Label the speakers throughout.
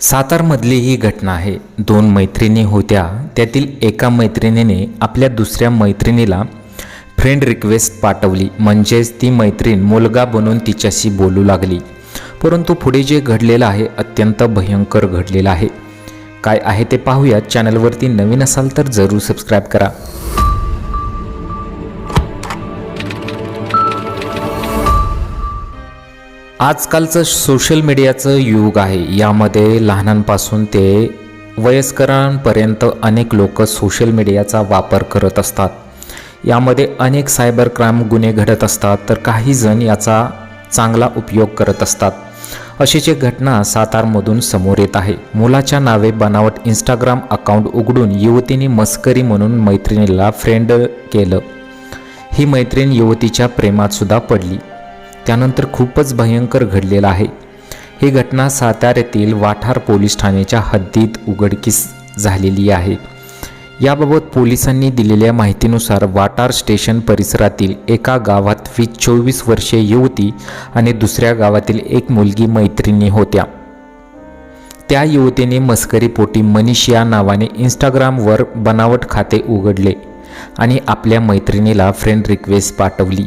Speaker 1: सातारमधली ही घटना आहे. दोन मैत्रिणी होत्या. त्यातील एका मैत्रिणीने आपल्या दुसऱ्या मैत्रिणीला फ्रेंड रिक्वेस्ट पाठवली. म्हणजेच ती मैत्रीण मुलगा बनून तिच्याशी बोलू लागली. परंतु पुढे जे घडलेलं आहे अत्यंत भयंकर घडलेलं आहे. काय आहे ते पाहूया चॅनलवरती नवीन असाल तर जरूर सबस्क्राईब करा. आजकालचं सोशल मीडियाचं युग आहे. यामध्ये लहानांपासून ते वयस्करांपर्यंत अनेक लोक सोशल मीडियाचा वापर करत असतात. यामध्ये अनेक सायबर क्राईम गुन्हे घडत असतात तर काही जण याचा चांगला उपयोग करत असतात. अशीच एक घटना सातारमधून समोर येत आहे. मुलाच्या नावे बनावट इंस्टाग्राम अकाउंट उघडून युवतीने मस्करी म्हणून मैत्रिणीला फ्रेंड केलं. ही मैत्रीण युवतीच्या प्रेमात सुद्धा पडली. त्यानंतर खूपच भयंकर घडलेलं आहे. ही घटना साताऱ्यातील वाठार पोलीस ठाण्याच्या हद्दीत उघडकीस झालेली आहे. याबाबत पोलिसांनी दिलेल्या माहितीनुसार वाटार स्टेशन परिसरातील एका गावात वीस चोवीस वर्षे युवती आणि दुसऱ्या गावातील एक मुलगी मैत्रिणी होत्या. त्या युवतीने मस्करीपोटी मनीष या नावाने इंस्टाग्रामवर बनावट खाते उघडले आणि आपल्या मैत्रिणीला फ्रेंड रिक्वेस्ट पाठवली.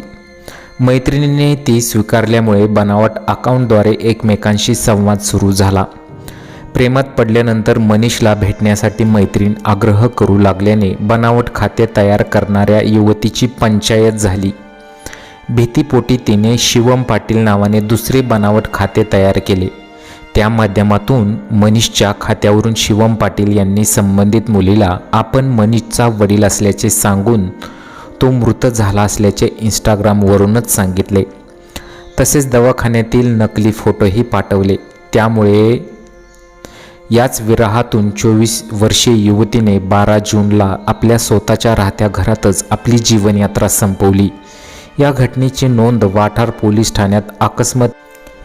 Speaker 1: मैत्रिणीने ती स्वीकारल्यामुळे बनावट अकाउंटद्वारे एकमेकांशी संवाद सुरू झाला. प्रेमात पडल्यानंतर मनीषला भेटण्यासाठी मैत्रीण आग्रह करू लागल्याने बनावट खाते तयार करणाऱ्या युवतीची पंचायत झाली. भीतीपोटी तिने शिवम पाटील नावाने दुसरे बनावट खाते तयार केले. त्या माध्यमातून मनीषच्या खात्यावरून शिवम पाटील यांनी संबंधित मुलीला आपण मनीषचा वडील असल्याचे सांगून तो मृत झाला असल्याचे इंस्टाग्रामवरूनच सांगितले. तसेच दवाखान्यातील नकली फोटोही पाठवले. त्यामुळे याच विराहातून चोवीस वर्षीय युवतीने बारा जूनला आपल्या स्वतःच्या राहत्या घरातच आपली जीवनयात्रा संपवली. या घटनेची नोंद वाठार पोलीस ठाण्यात अकस्मात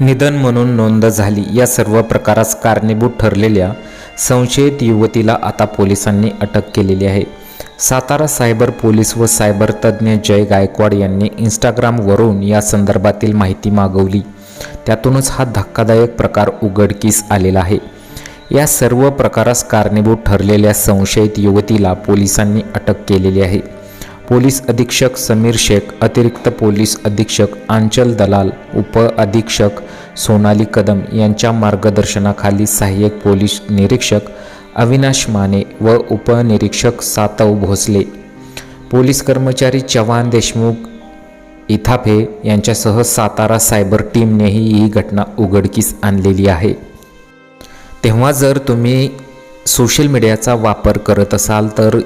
Speaker 1: निधन म्हणून नोंद झाली. या सर्व प्रकारास कारणीभूत ठरलेल्या संशयित युवतीला आता पोलिसांनी अटक केलेली आहे. सातारा सायबर पोलीस व सायबर तज्ज्ञ जय गायकवाड यांनी इंस्टाग्रामवरून या संदर्भातील माहिती मागवली. त्यातूनच हा धक्कादायक प्रकार उघडकीस आलेला आहे. या सर्व प्रकारास कारणीभूत ठरलेल्या संशयित युवतीला पोलिसांनी अटक केलेली आहे. पोलीस अधीक्षक समीर शेख अतिरिक्त पोलीस अधीक्षक आंचल दलाल उप अधीक्षक सोनाली कदम यांच्या मार्गदर्शनाखाली सहाय्यक पोलीस निरीक्षक अविनाश माने व उपनिरीक्षक सातव भोसले. पोलीस कर्मचारी चव्हाण देशमुख इथाफे यांच्यासह सातारा सायबर टीमनेही ही घटना उघडकीस आणलेली आहे. तेव्हा जर तुम्ही सोशल मीडियाचा वापर करत असाल तर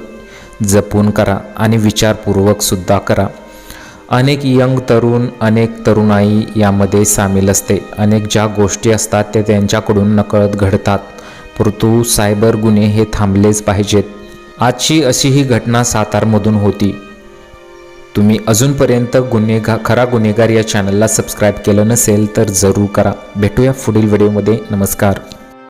Speaker 1: जपून करा आणि विचारपूर्वक सुद्धा करा. अनेक यंग तरुण अनेक तरुणाई यामध्ये सामील असते. अनेक ज्या गोष्टी असतात त्या त्यांच्याकडून नकळत घडतात. परंतु सायबर गुन्हे हे थांबलेच पाहिजेत. आजची अशी ही घटना सातारमधून होती. तुम्ही अजूनपर्यंत गुन्हेगा खरा गुन्हेगार या चॅनलला सबस्क्राईब केलं नसेल तर जरूर करा. भेटूया पुढील व्हिडिओमध्ये नमस्कार.